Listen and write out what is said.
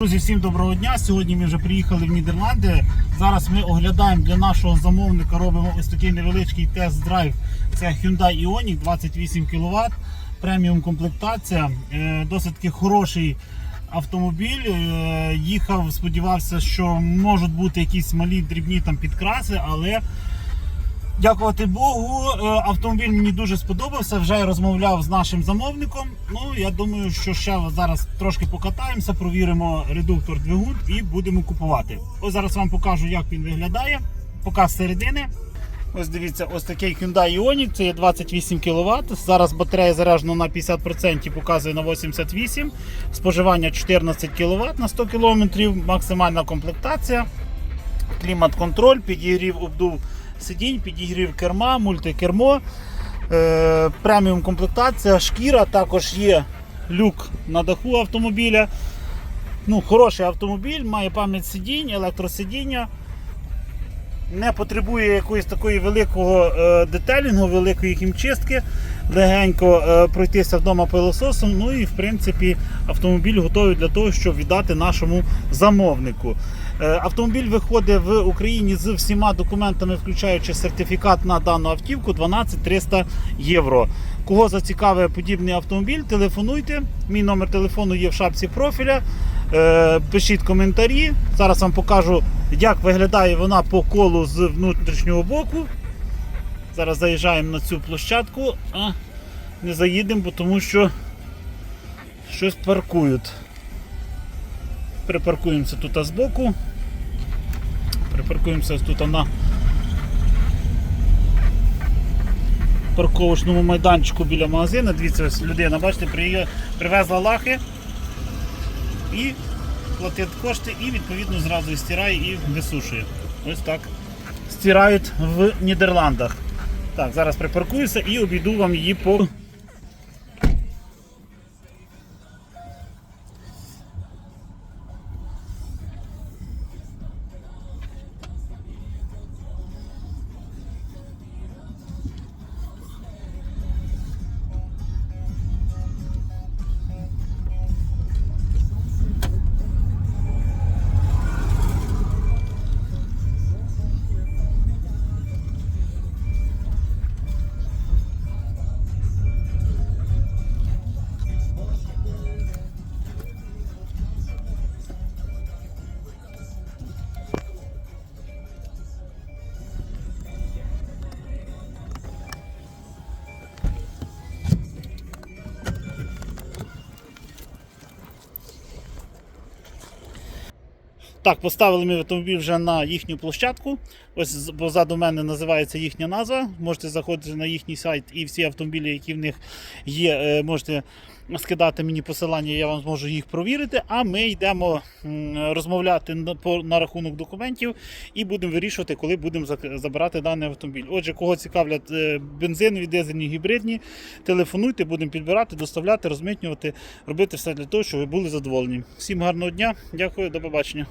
Друзі, всім доброго дня. Сьогодні ми вже приїхали в Нідерланди. Зараз ми оглядаємо для нашого замовника. Робимо ось такий невеличкий тест-драйв. Це Hyundai Ioniq 28 кВт, преміум комплектація. Е, Досить таки хороший автомобіль. Е, Їхав, сподівався, що можуть бути якісь малі дрібні там підкраси, але Дякувати Богу, е, автомобіль мені дуже сподобався. Вже розмовляв з нашим замовником. Ну я думаю, що ще зараз трошки покатаємося, провіримо редуктор двигун і будемо купувати. Ось зараз вам покажу, як він виглядає. Показ середини. Ось дивіться, ось такий Hyundai Ioniq, це є 28 кВт. Зараз батарея заряджена на 50%, показує на 88 Споживання 14 кВт на 100 км, максимальна комплектація, клімат-контроль, підігрів обдув сидінь, підігрів керма, мультикермо, е, преміум комплектація, шкіра, також є люк на даху автомобіля. Ну, Хороший автомобіль, має пам'ять сидінь, електросидіння. Не потребує якоїсь такої великого е, детелінгу, великої хімчистки. Легенько е, пройтися вдома пилососом. Ну і в принципі автомобіль готовий для того, щоб віддати нашому замовнику. Е, Автомобіль виходить в Україні з всіма документами, включаючи сертифікат на дану автівку 12 300 євро. Кого зацікавив подібний автомобіль, телефонуйте. Мій номер телефону є в шапці профіля. Пишіть коментарі. Зараз вам покажу, як виглядає вона по колу з внутрішнього боку. Зараз заїжджаємо на цю площадку, а не заїдемо, бо тому що щось паркують. Припаркуємося тут збоку. Припаркуємося тут на парковочному майданчику біля магазину. Дивіться, ось людина, бачите, привезла лахи і платить кошти, і відповідно зразу стирає і висушує. Ось так стирають в Нідерландах. Так, зараз припаркуюся і обійду вам її по. Так, поставили ми автомобіль вже на їхню площадку. Ось позаду мене називається їхня назва. Можете заходити на їхній сайт і всі автомобілі, які в них є, е, можете скидати мені посилання, я вам зможу їх провірити. А ми йдемо розмовляти на, рахунок документів і будемо вирішувати, коли будемо забирати даний автомобіль. Отже, кого цікавлять е, бензинові, дизельні, гібридні, телефонуйте, будемо підбирати, доставляти, розмитнювати, робити все для того, щоб ви були задоволені. Всім гарного дня, дякую, до побачення.